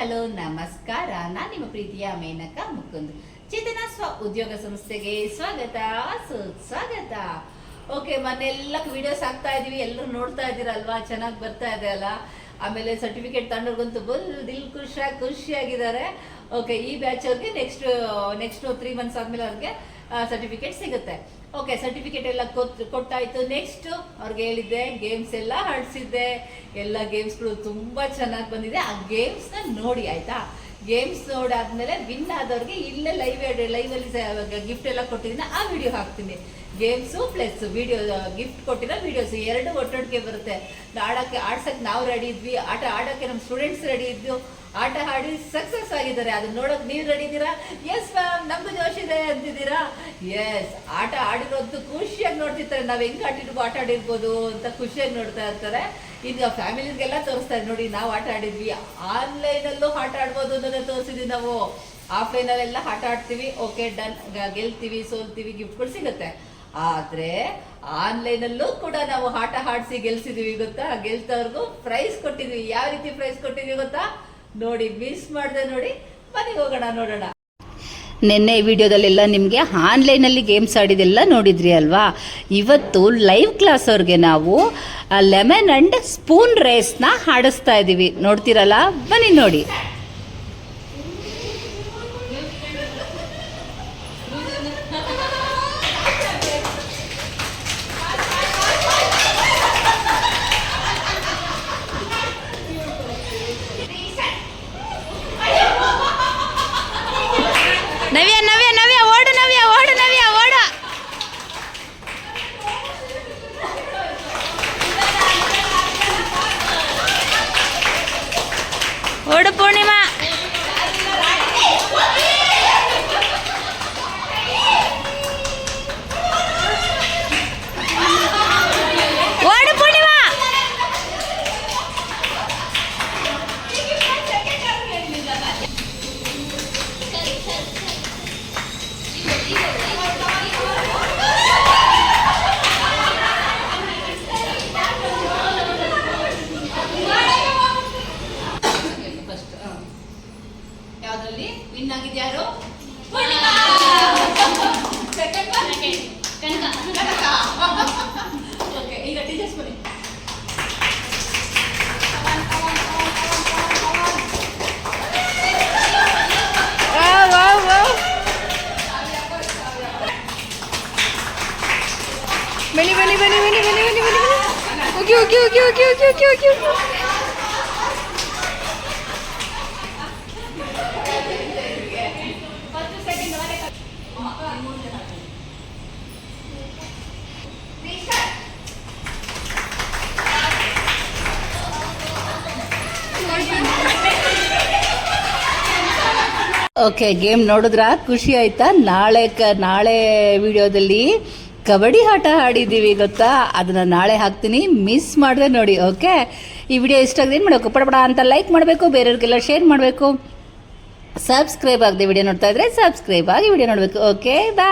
Hello, ನಮಸ್ಕಾರ. ನಾನು ನಿಮ್ಮ ಪ್ರೀತಿಯ ಮೇನಕ ಮುಕುಂದ್. ಚೇತನ ಸ್ವ ಉದ್ಯೋಗ ಸಂಸ್ಥೆಗೆ ಸ್ವಾಗತ. ಸುಸ್ವಾಗತ ಓಕೆ ಮೊನ್ನೆಲ್ಲ ವಿಡಿಯೋಸ್ ಹಾಕ್ತಾ ಇದೀವಿ ಎಲ್ಲರೂ ನೋಡ್ತಾ ಇದ್ದೀರಲ್ವಾ? ಚೆನ್ನಾಗಿ ಬರ್ತಾ ಇದೆ ಅಲ್ಲ? ಆಮೇಲೆ ಸರ್ಟಿಫಿಕೇಟ್ ತಗೊಂಡವ್ರಿಗಂತೂ ಬಲ್ ದಿಲ್ ಖುಷಿಯಾಗಿ ಖುಷಿಯಾಗಿದ್ದಾರೆ. ಓಕೆ ಈ ಬ್ಯಾಚ್ ಅವ್ರಿಗೆ ನೆಕ್ಸ್ಟ್ ನೆಕ್ಸ್ಟ್ ತ್ರೀ ಮಂತ್ಸ್ ಆದ್ಮೇಲೆ ಅವ್ರಿಗೆ ಸರ್ಟಿಫಿಕೇಟ್ ಸಿಗುತ್ತೆ. ಓಕೆ ಸರ್ಟಿಫಿಕೇಟ್ ಎಲ್ಲ ಕೊಟ್ಟಾಯ್ತು. ನೆಕ್ಸ್ಟ್ ಅವ್ರಿಗೆ ಹೇಳಿದ್ದೆ ಗೇಮ್ಸ್ ಎಲ್ಲ ಆಡಿಸಿದ್ದೆ. ಎಲ್ಲ ಗೇಮ್ಸ್ಗಳು ತುಂಬಾ ಚೆನ್ನಾಗಿ ಬಂದಿದೆ. ಆ ಗೇಮ್ಸ್ನ ನೋಡಿ, ಆಯ್ತಾ? ಗೇಮ್ಸ್ ನೋಡಾದ್ಮೇಲೆ ವಿನ್ ಆದವ್ರಿಗೆ ಇಲ್ಲೇ ಲೈವ್ ಲೈವ್ ಅಲ್ಲಿ ಗಿಫ್ಟ್ ಎಲ್ಲ ಕೊಟ್ಟಿದ್ದೀನಿ ಆ ವಿಡಿಯೋ ಹಾಕ್ತೀನಿ. ಗೇಮ್ಸು ಪ್ಲಸ್ ವಿಡಿಯೋ ಗಿಫ್ಟ್ ಕೊಟ್ಟಿರೋ ವಿಡಿಯೋಸ್ ಎರಡು ಒಟ್ಟೊಟ್ಟಿಗೆ ಬರುತ್ತೆ. ಆಡಕ್ಕೆ, ಆಡ್ಸಕ್ ನಾವು ರೆಡಿ ಇದ್ವಿ, ಆಟ ಆಡಕ್ಕೆ ನಮ್ಮ ಸ್ಟೂಡೆಂಟ್ಸ್ ರೆಡಿ ಇದ್ವು. ಆಟ ಆಡಿ ಸಕ್ಸಸ್ ಆಗಿದ್ದಾರೆ. ಅದನ್ನ ನೋಡೋಕೆ ನೀವು ರೆಡಿ ಇದ್ದೀರಾ? ಎಸ್ ಮ್ಯಾಮ್ ನಮ್ದು ಜೋಶ್ ಇದೆ ಅಂತಿದ್ದೀರಾ? ಎಸ್ ಆಟ ಆಡಿರೋದು ಖುಷಿಯಾಗಿ ನೋಡ್ತಿರ್ತಾರೆ. ನಾವು ಹೆಂಗ್ ಆಟಿರ್ಬೋದು ಆಟ ಆಡಿರ್ಬೋದು ಅಂತ ಖುಷಿಯಾಗಿ ನೋಡ್ತಾ ಇರ್ತಾರೆ. ಈಗ ಫ್ಯಾಮಿಲಿಗೆಲ್ಲ ತೋರಿಸ್ತಾರೆ ನೋಡಿ, ನಾವು ಆಟ ಆಡಿದ್ವಿ. ಆನ್ಲೈನ್ ಅಲ್ಲೂ ಆಟ ಆಡ್ಬೋದು ಅನ್ನೋದನ್ನ ತೋರಿಸಿದ್ವಿ ನಾವು. ಆಫ್ಲೈನಲ್ಲೆಲ್ಲ ಆಟ ಆಡ್ತೀವಿ. ಓಕೆ ಡನ್ ಗೆಲ್ತೀವಿ, ಸೋಲ್ತೀವಿ ಗಿಫ್ಟ್ಗಳು ಸಿಗುತ್ತೆ. ಆದ್ರೆ ಆನ್ಲೈನ್ ಅಲ್ಲೂ ಕೂಡ ನಾವು ಆಟ ಆಡಿಸಿ ಗೆಲ್ಸಿದೀವಿ, ಗೊತ್ತಾ? ಗೆಲ್ತವ್ರಿಗೂ ಪ್ರೈಸ್ ಕೊಟ್ಟಿದ್ವಿ. ಯಾವ ರೀತಿ ಪ್ರೈಸ್ ಕೊಟ್ಟಿದ್ವಿ ಗೊತ್ತಾ? ನೋಡಿ ಮಿಸ್ ಮಾಡಿದೆ ನೋಡಿ. ಮನೆಗೆ ಹೋಗೋಣ, ನೋಡೋಣ. ನಿನ್ನೆ ವಿಡಿಯೋದಲ್ಲೆಲ್ಲ ನಿಮಗೆ ಆನ್ಲೈನಲ್ಲಿ ಗೇಮ್ಸ್ ಆಡಿದೆಲ್ಲ ನೋಡಿದ್ರಿ ಅಲ್ವಾ? ಇವತ್ತು ಲೈವ್ ಕ್ಲಾಸ್ ಅವ್ರಿಗೆ ನಾವು ಲೆಮನ್ ಆ್ಯಂಡ್ ಸ್ಪೂನ್ ರೇಸ್ನ ಆಡಿಸ್ತಾ ಇದ್ದೀವಿ ನೋಡ್ತೀರಲ್ಲ? ಬನ್ನಿ ನೋಡಿ. ಓಕೆ ಗೇಮ್ ನೋಡಿದ್ರಾ? ಖುಷಿ ಆಯ್ತಾ? ನಾಳೆ ಕ ನಾಳೆ ವಿಡಿಯೋದಲ್ಲಿ ಕಬಡ್ಡಿ ಆಟ ಆಡಿದ್ದೀವಿ, ಗೊತ್ತಾ? ಅದನ್ನ ನಾಳೆ ಹಾಕ್ತೀನಿ. ಮಿಸ್ ಮಾಡಿದೆ ನೋಡಿ ಓಕೆ ಈ ವಿಡಿಯೋ ಇಷ್ಟ ಆಗಿದೆ ಏನು ಮಾಡಬೇಕು ಅಂತ ಲೈಕ್ ಮಾಡಬೇಕು, ಬೇರೆಯವ್ರಿಗೆಲ್ಲ ಶೇರ್ ಮಾಡಬೇಕು. ಸಬ್ಸ್ಕ್ರೈಬ್ ಆಗದೆ ವಿಡಿಯೋ ನೋಡ್ತಾ ಇದ್ರೆ ಸಬ್ಸ್ಕ್ರೈಬ್ ಆಗಿ ವಿಡಿಯೋ ನೋಡಬೇಕು ಓಕೆ ಬಾ